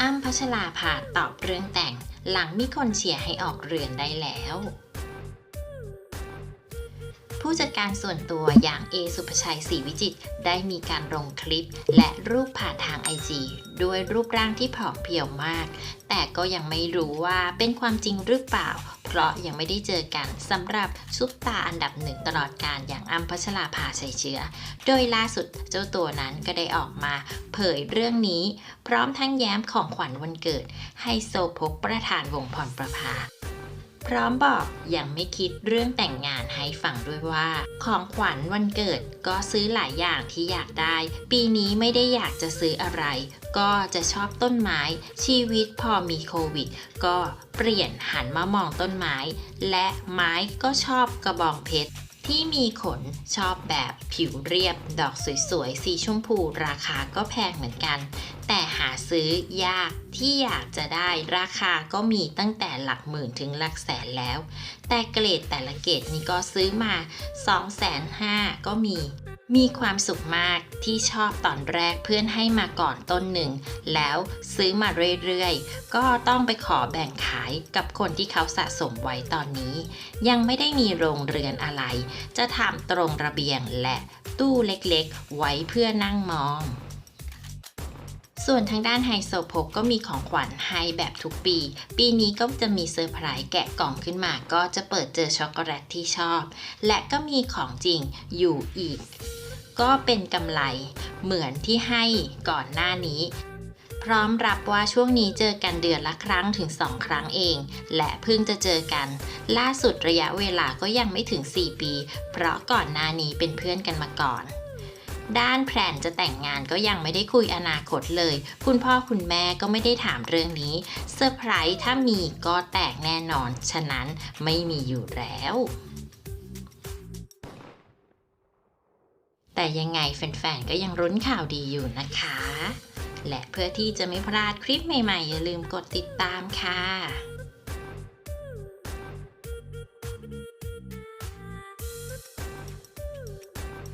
อ้ำพัชราภาตอบเรื่องแต่งหลังมีคนเชียร์ให้ออกเรือนได้แล้ว ผู้จัดการส่วนตัวอย่างเอสุภชัยศรีวิจิตรได้มีการลงคลิป และรูปผ่านทางไอจีด้วยรูปร่างที่ผอมเพรียวมาก แต่ก็ยังไม่รู้ว่าเป็นความจริงหรือเปล่า เพราะยังไม่ได้เจอกันสำหรับซุปตาอันดับหนึ่งตลอดการอย่างอัมพัชราภาชัยเชื้อ โดยล่าสุดเจ้าตัวนั้นก็ได้ออกมาเผยเรื่องนี้ พร้อมทั้งแย้มของขวัญวันเกิด ให้โซโพกประธานวงพรประภา พร้อมบอกยังไม่คิดเรื่องแต่งงานให้ฟังด้วยว่า ของขวัญวันเกิดก็ซื้อหลายอย่างที่อยากได้ ปีนี้ไม่ได้อยากจะซื้ออะไร ก็จะชอบต้นไม้ ชีวิตพอมีโควิด ก็เปลี่ยนหันมามองต้นไม้ และไม้ก็ชอบกระบองเพชรที่มีขนชอบแบบผิวเรียบ ดอกสวยๆ สีชมพูราคาก็แพงเหมือนกัน แต่าซื้อยากที่อยากจะได้ราคาก็มีตั้งแต่หลักหมื่นถึงหลักแสนแล้ว แต่เกรดแต่ละเกรดนี่ก็ซื้อมา2 5 0 0 0ก็มี มีความสุขมากที่ชอบตอนแรกเพื่อนให้มาก่อนต้นหนึ่ง แล้วซื้อมาเรื่อยๆ ก็ต้องไปขอแบ่งขายกับคนที่เขาสะสมไว้ตอนนี้ ยังไม่ได้มีโรงเรือนอะไร จะทำตรงระเบียงและตู้เล็กๆ ไว้เพื่อนั่งมอง ส่วนทางด้านไฮโซโพกก็มีของขวัญให้แบบทุกปี ปีนี้ก็จะมีเซอร์ไพรส์แกะกล่องขึ้นมา ก็จะเปิดเจอช็อกโกแลตที่ชอบ และก็มีของจริงอยู่อีก ก็เป็นกำไรเหมือนที่ให้ก่อนหน้านี้ พร้อมรับว่าช่วงนี้เจอกันเดือนละครั้งถึง 2 ครั้งเอง และเพิ่งจะเจอกัน ล่าสุดระยะเวลาก็ยังไม่ถึง 4 ปี เพราะก่อนหน้านี้เป็นเพื่อนกันมาก่อน ด้านแพลนจะแต่งงานก็ยังไม่ได้คุยอนาคตเลย คุณพ่อคุณแม่ก็ไม่ได้ถามเรื่องนี้เซอร์ไพรส์ถ้ามีก็แตกแน่นอน ฉะนั้นไม่มีอยู่แล้วแต่ยังไงแฟนๆ ก็ยังรุ้นข่าวดีอยู่นะคะ และเพื่อที่จะไม่พลาดคลิปใหม่ๆ อย่าลืมกดติดตามค่ะ